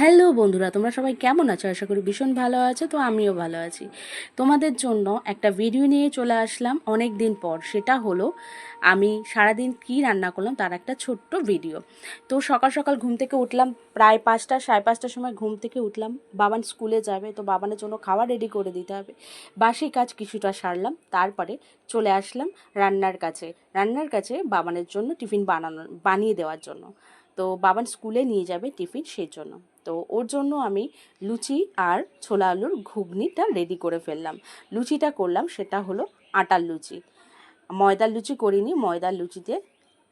Hello বন্ধুরা, তোমরা সবাই কেমন আছো? আশা করি ভীষণ ভালো আছো, তো আমিও ভালো আছি। তোমাদের জন্য একটা ভিডিও নিয়ে চলে আসলাম অনেক দিন পর। সেটা হলো, আমি সারাদিন কি রান্না করলাম তার একটা ছোট্ট ভিডিও তো সকাল সকাল ঘুম থেকে উঠলাম, প্রায় পাঁচটা, সাড়ে পাঁচটার সময় ঘুম থেকে উঠলাম। বাবান স্কুলে যাবে, তো বাবানের জন্য খাবার রেডি করে দিতে হবে। বাসি কাজ কিছুটা সারলাম, তারপরে চলে আসলাম রান্নার কাছে। রান্নার কাছে বাবানের জন্য টিফিন বানানো, বানিয়ে দেওয়ার জন্য। তো বাবান স্কুলে নিয়ে যাবে টিফিন সেই জন্য তো ওর জন্য আমি লুচি আর ছোলা আলুর ঘুগনিটা রেডি করে ফেললাম। লুচিটা করলাম, সেটা হলো আটার লুচি। ময়দার লুচি করিনি, ময়দার লুচিতে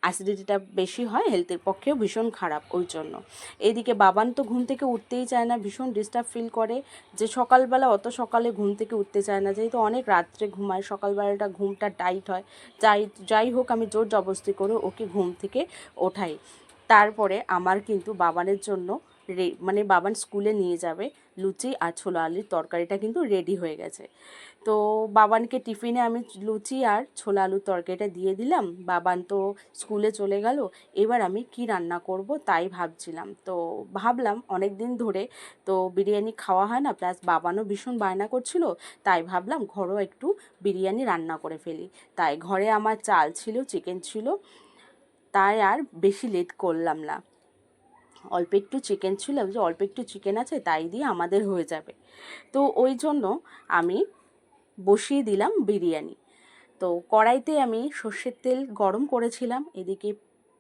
অ্যাসিডিটিটা বেশি হয় হেলথের পক্ষেও ভীষণ খারাপ ওই জন্য। এদিকে বাবান তো ঘুম থেকে উঠতেই চায় না, ভীষণ ডিস্টার্ব ফিল করে যে সকালবেলা অত সকালে ঘুম থেকে উঠতে চায় না। যেহেতু অনেক রাত্রে ঘুমায়, সকালবেলাটা ঘুমটা টাইট হয়। যাই যাই হোক, আমি জোর জবস্তি করে ওকে ঘুম থেকে ওঠাই। তারপরে আমার কিন্তু বাবানের জন্য মানে বাবান স্কুলে নিয়ে যাবে, লুচি আর ছোলা আলুর তরকারিটা কিন্তু রেডি হয়ে গেছে। তো বাবানকে টিফিনে আমি লুচি আর ছোলা আলুর তরকারিটা দিয়ে দিলাম, বাবান তো স্কুলে চলে গেল, এবার আমি কি রান্না করব তাই ভাবছিলাম। তো ভাবলাম অনেক দিন ধরে তো বিরিয়ানি খাওয়া হয় না প্লাস বাবানও ভীষণ বায়না করছিল, তাই ভাবলাম ঘরও একটু বিরিয়ানি রান্না করে ফেলি। তাই ঘরে আমার চাল ছিল চিকেন ছিল, তাই আর বেশি লেট করলাম না। অল্প একটু চিকেন ছিল যে অল্প একটু চিকেন আছে, তাই দিয়ে আমাদের হয়ে যাবে। তো ওই জন্য আমি বসিয়ে দিলাম বিরিয়ানি। তো কড়াইতে আমি সর্ষের তেল গরম করেছিলাম, এদিকে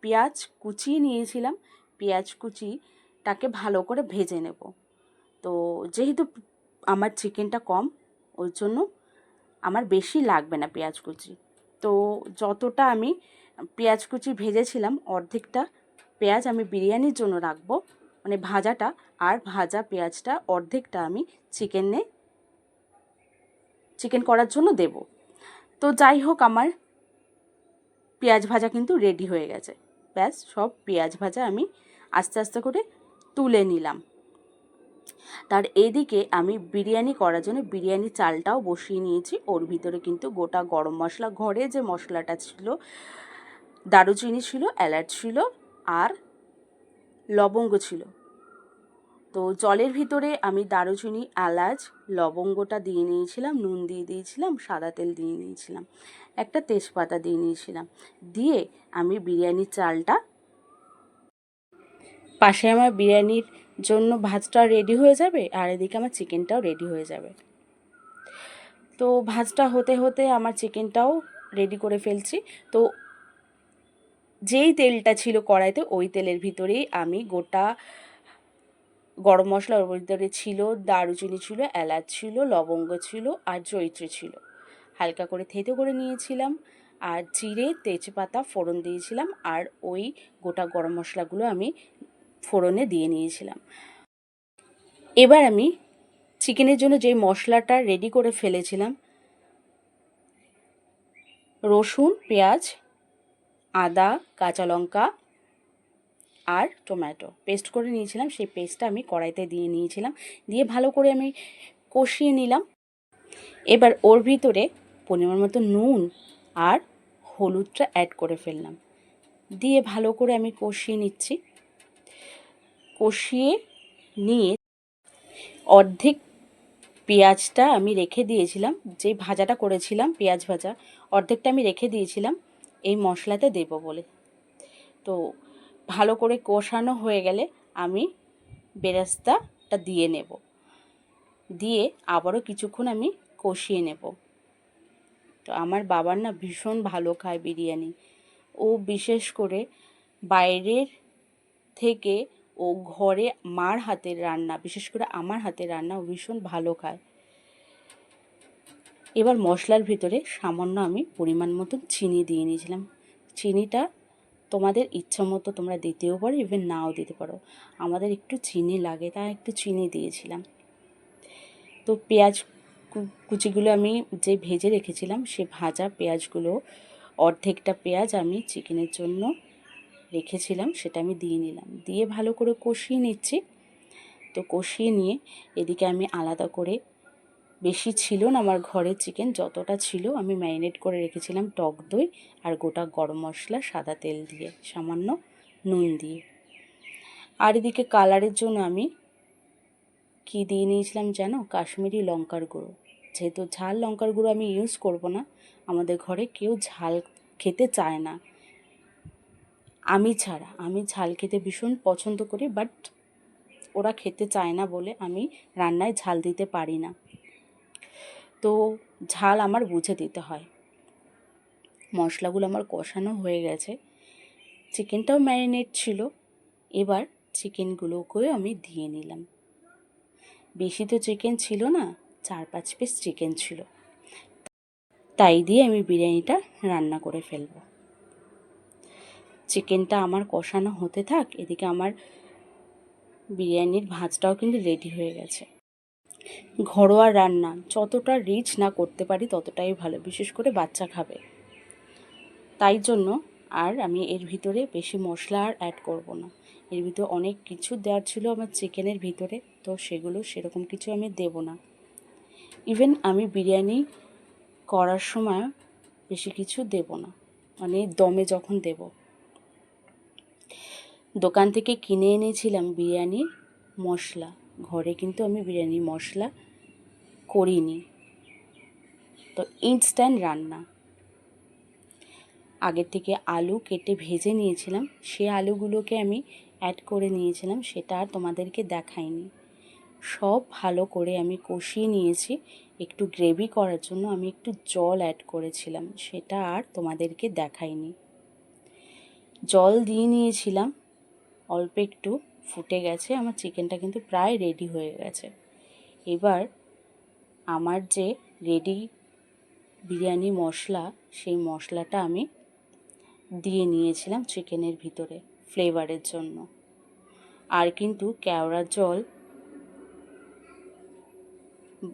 পেঁয়াজ কুচিয়ে নিয়েছিলাম, পেঁয়াজ কুচিটাকে ভালো করে ভেজে নেব। তো যেহেতু আমার চিকেনটা কম, ওই জন্য আমার বেশি লাগবে না পেঁয়াজ কুচি। তো যতটা আমি পেঁয়াজ কুচি ভেজেছিলাম, অর্ধেকটা পেঁয়াজ আমি বিরিয়ানির জন্য রাখব। মানে ভাজাটা আর ভাজা পেঁয়াজটা অর্ধেকটা আমি চিকেনে চিকেন করার জন্য দেব। তো যাই হোক আমার পেঁয়াজ ভাজা কিন্তু রেডি হয়ে গেছে। ব্যাস, সব পেঁয়াজ ভাজা আমি আস্তে আস্তে করে তুলে নিলাম। তার এদিকে আমি বিরিয়ানি করার জন্য বিরিয়ানি চালটাও বসিয়ে নিয়েছি। ওর ভিতরে কিন্তু গোটা গরম মশলা, ঘরে যে মশলাটা ছিল, দারুচিনি ছিল, এলাচ ছিল আর লবঙ্গ ছিল। তো জলের ভিতরে আমি দারুচিনি, এলাচ, লবঙ্গটা দিয়ে নিয়েছিলাম, নুন দিয়ে দিয়েছিলাম, সাদা তেল দিয়ে নিয়েছিলাম, একটা তেজপাতা দিয়ে নিয়েছিলাম। দিয়ে আমি বিরিয়ানির চালটা পাশে আমার বিরিয়ানির জন্য ভাতটা রেডি হয়ে যাবে আর এদিকে আমার চিকেনটাও রেডি হয়ে যাবে। তো ভাজটা হতে হতে আমার চিকেনটাও রেডি করে ফেলছি। তো যেই তেলটা ছিল কড়াইতে, ওই তেলের ভিতরেই আমি গোটা গরম মশলা ওর ভিতরে ছিল, দারুচিনি ছিল, এলাচ ছিল, লবঙ্গ ছিল আর জৈত্রী ছিল। হালকা করে থেতো করে নিয়েছিলাম আর জিরে, তেজপাতা ফোড়ন দিয়েছিলাম আর ওই গোটা গরম মশলাগুলো আমি ফোড়নে দিয়ে নিয়েছিলাম। এবার আমি চিকেনের জন্য যে মশলাটা রেডি করে ফেলেছিলাম, রসুন, পেঁয়াজ আদা, কাঁচা লঙ্কা আর টমেটো। পেস্ট করে নিয়েছিলাম, সেই পেস্টটা আমি কড়াইতে দিয়ে নিয়েছিলাম। দিয়ে ভালো করে আমি কষিয়ে নিলাম। এবার ওর ভিতরে পরিমাণ মতো নুন আর হলুদটা অ্যাড করে ফেললাম। দিয়ে ভালো করে আমি কষিয়ে নিচ্ছি। কষিয়ে নিয়ে অর্ধেক পেঁয়াজটা আমি রেখে দিয়েছিলাম। যে ভাজাটা করেছিলাম, পেঁয়াজ ভাজা, অর্ধেকটা আমি রেখে দিয়েছিলাম। এই মশলাতে দেব বলে। তো ভালো করে কষানো হয়ে গেলে আমি বেরাস্তাটা দিয়ে নেব। দিয়ে আবারও কিছুক্ষণ আমি কষিয়ে নেব। তো আমার বাবার না ভীষণ ভালো খায় বিরিয়ানি। ও বিশেষ করে বাইরের থেকে ও ঘরে মার হাতের রান্না, বিশেষ করে আমার হাতের রান্না ও ভীষণ ভালো খায়। এবার মশলার ভিতরে সামান্য আমি পরিমাণ মতন চিনি দিয়ে নিয়েছিলাম। চিনিটা তোমাদের ইচ্ছা মতো তোমরা দিতেও পারো ইভেন নাও দিতে পারো। আমাদের একটু চিনি লাগে, তাই একটু চিনি দিয়েছিলাম। তো পেঁয়াজ কুচিগুলো আমি যে ভেজে রেখেছিলাম, সে ভাজা পেঁয়াজগুলো, অর্ধেকটা পেঁয়াজ আমি চিকেনের জন্য রেখেছিলাম, সেটা আমি দিয়ে নিলাম। দিয়ে ভালো করে কষিয়ে নিচ্ছি। তো কষিয়ে নিয়ে এদিকে আমি আলাদা করে বেশি ছিল না আমার ঘরে চিকেন যতটা ছিল আমি ম্যারিনেট করে রেখেছিলাম টক দই আর গোটা গরম মশলা, সাদা তেল দিয়ে, সামান্য নুন দিয়ে। আর এদিকে কালারের জন্য আমি কী দিয়ে নিয়েছিলাম যেন কাশ্মীরি লঙ্কার গুঁড়ো। যেহেতু ঝাল লঙ্কার গুঁড়ো আমি ইউজ করব না, আমাদের ঘরে কেউ ঝাল খেতে চায় না। আমি ছাড়া, আমি ঝাল খেতে ভীষণ পছন্দ করি বাট ওরা খেতে চায় না বলে আমি রান্নায় ঝাল দিতে পারি না। তো ঝাল আমার বুঝে দিতে হয়। মশলাগুলো আমার কষানো হয়ে গেছে। চিকেনটাও ম্যারিনেট ছিল। এবার চিকেনগুলোকেও আমি দিয়ে নিলাম। বেশি তো চিকেন ছিল না, চার পাঁচ পিস চিকেন ছিল। তাই দিয়ে আমি বিরিয়ানিটা রান্না করে ফেলব। চিকেনটা আমার কষানো হতে থাক, এদিকে আমার বিরিয়ানির ভাজটাও কিন্তু রেডি হয়ে গেছে। ঘরোয়া রান্না, যতটা রিচ না করতে পারি ততটাই ভালো, বিশেষ করে বাচ্চা খাবে। তাই জন্য আর আমি এর ভিতরে বেশি মশলা আর অ্যাড করব না। এর ভিতরে অনেক কিছু দেওয়ার ছিল আমার চিকেনের ভিতরে, তো সেগুলো সেরকম কিছু আমি দেব না। ইভেন আমি বিরিয়ানি করার সময় বেশি কিছু দেব না মানে দমে যখন দেব। দোকান থেকে কিনে এনেছিলাম বিরিয়ানির মশলা। ঘরে কিন্তু আমি বিরিয়ানি মশলা করিনি। তো ইনস্ট্যান্ট রান্না। আগের থেকে আলু কেটে ভেজে নিয়েছিলাম, সে আলুগুলোকে আমি অ্যাড করে নিয়েছিলাম, সেটা আর তোমাদেরকে দেখাইনি। সব ভালো করে আমি কষিয়ে নিয়েছি, একটু গ্রেভি করার জন্য আমি একটু জল অ্যাড করেছিলাম, সেটা আর তোমাদেরকে দেখাইনি। জল দিয়ে নিয়েছিলাম, অল্প একটু। ফুটে গেছে, আমার চিকেনটা কিন্তু প্রায় রেডি হয়ে গেছে। এবার আমার যে রেডি বিরিয়ানি মশলা, সেই মশলাটা আমি দিয়ে নিয়েছিলাম চিকেনের ভিতরে ফ্লেভারের জন্য। আর কিন্তু কেওড়া জল,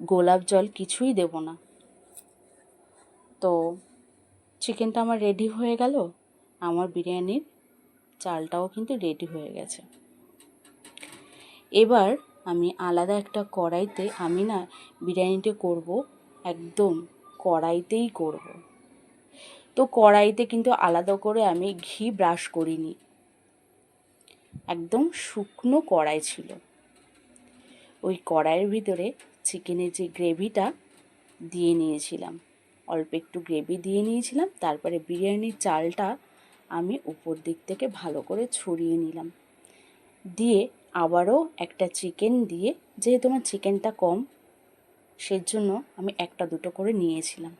গোলাপ জল কিছুই দেব না। তো চিকেনটা আমার রেডি হয়ে গেল, আমার বিরিয়ানির চালটাও কিন্তু রেডি হয়ে গেছে। এবার আমি আলাদা একটা কড়াইতে, আমি না বিরিয়ানিটা করব একদম কড়াইতেই করব। তো কড়াইতে কিন্তু আলাদা করে আমি ঘি ব্রাশ করিনি। একদম শুকনো কড়াই ছিল। ওই কড়াইয়ের ভিতরে চিকেনের যে গ্রেভিটা দিয়ে নিয়েছিলাম। অল্প একটু গ্রেভি দিয়ে নিয়েছিলাম, তারপরে বিরিয়ানির চালটা আমি উপর দিক থেকে ভালো করে ছড়িয়ে নিলাম। দিয়ে আবারও একটা চিকেন দিয়ে, যেহেতু আমার চিকেনটা কম, সেজন্য আমি একটা দুটো করে নিয়েছিলাম।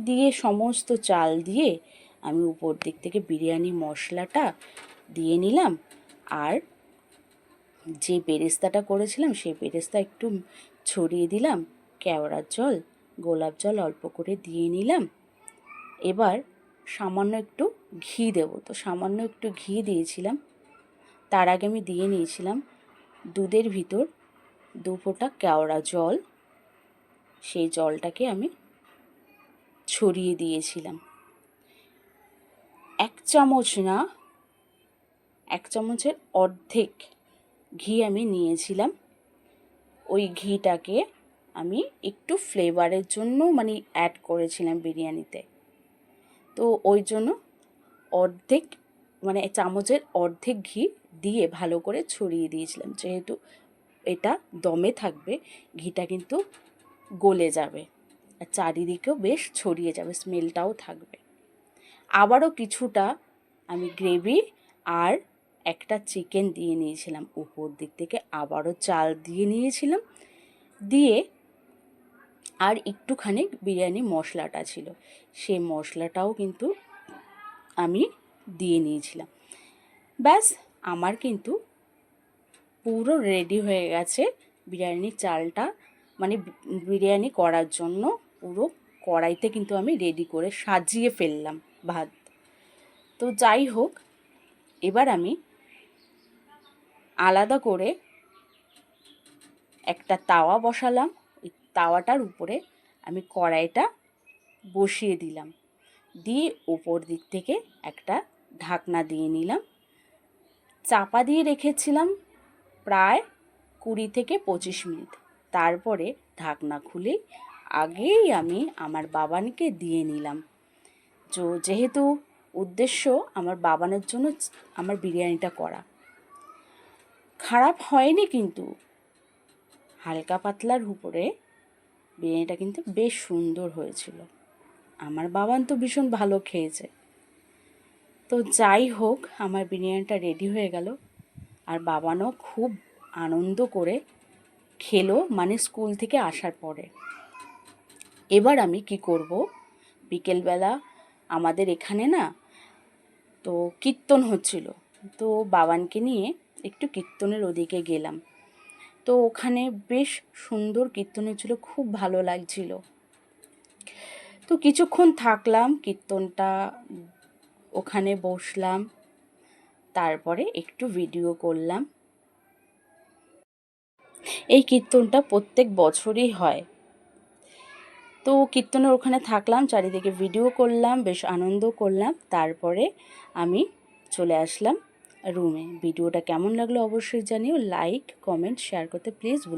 দিয়ে সমস্ত চাল দিয়ে আমি উপর দিক থেকে বিরিয়ানি মশলাটা দিয়ে নিলাম। আর যে বেরেস্তাটা করেছিলাম সেই বেরেস্তা একটু ছড়িয়ে দিলাম। কেওড়ার জল, গোলাপ জল অল্প করে দিয়ে নিলাম। এবার সামান্য একটু ঘি দেবো। তো সামান্য একটু ঘি দিয়েছিলাম। তার আগে আমি দিয়ে নিয়েছিলাম দুধের ভিতর দু ফোঁটা কেওড়া জল। সেই জলটাকে আমি ছড়িয়ে দিয়েছিলাম। এক চামচ না, এক চামচের অর্ধেক ঘি আমি নিয়েছিলাম। ওই ঘিটাকে আমি একটু ফ্লেভারের জন্য মানে অ্যাড করেছিলাম বিরিয়ানিতে। তো ওই জন্য অর্ধেক মানে চামচের অর্ধেক ঘি দিয়ে ভালো করে ছড়িয়ে দিয়েছিলাম। যেহেতু এটা দমে থাকবে, ঘিটা কিন্তু গলে যাবে আর চারিদিকেও বেশ ছড়িয়ে যাবে, স্মেলটাও থাকবে। আবারও কিছুটা আমি গ্রেভি আর একটা চিকেন দিয়ে নিয়েছিলাম, উপর দিক থেকে আবারও চাল দিয়ে নিয়েছিলাম। দিয়ে আর একটুখানি বিরিয়ানি মশলাটা ছিল, সেই মশলাটাও কিন্তু আমি দিয়ে নিয়েছিলাম। ব্যাস আমার কিন্তু পুরো রেডি হয়ে গেছে বিরিয়ানির চালটা মানে বিরিয়ানি করার জন্য পুরো কড়াইতে কিন্তু আমি রেডি করে সাজিয়ে ফেললাম ভাত। তো যাই হোক, এবার আমি আলাদা করে একটা তাওয়া বসালাম। ওই তাওয়াটার উপরে আমি কড়াইটা বসিয়ে দিলাম। দিয়ে ওপর দিক থেকে একটা ঢাকনা দিয়ে নিলাম। চাপা দিয়ে রেখেছিলাম প্রায় কুড়ি থেকে পঁচিশ মিনিট। তারপরে ঢাকনা খুলে আগেই আমি আমার বাবানকে দিয়ে নিলাম। তো যেহেতু উদ্দেশ্য আমার বাবানের জন্য আমার বিরিয়ানিটা করা। খারাপ হয়নি কিন্তু। হালকা পাতলার উপরে বিরিয়ানিটা কিন্তু বেশ সুন্দর হয়েছিল। আমার বাবান তো ভীষণ ভালো খেয়েছে। তো যাই হোক, আমার বিরিয়ানিটা রেডি হয়ে গেল। আর বাবানও খুব আনন্দ করে খেলো মানে স্কুল থেকে আসার পরে। এবার আমি কি করব? বিকেলবেলা আমাদের এখানে না, তো কীর্তন হচ্ছিল। তো বাবানকে নিয়ে একটু কীর্তনের ওদিকে গেলাম। তো ওখানে বেশ সুন্দর কীর্তন হচ্ছিল, খুব ভালো লাগছিল। তো কিছুক্ষণ থাকলাম, কীর্তনটা ওখানে বসলাম, তারপরে একটু ভিডিও করলাম। এই কীর্তনটা প্রত্যেক বছরই হয়। তো কীর্তনের ওখানে থাকলাম, চারিদিকে ভিডিও করলাম, বেশ আনন্দ করলাম, তারপরে আমি চলে আসলাম রুমে ভিডিওটা কেমন লাগল অবশ্যই জানিও লাইক কমেন্ট শেয়ার করতে প্লিজ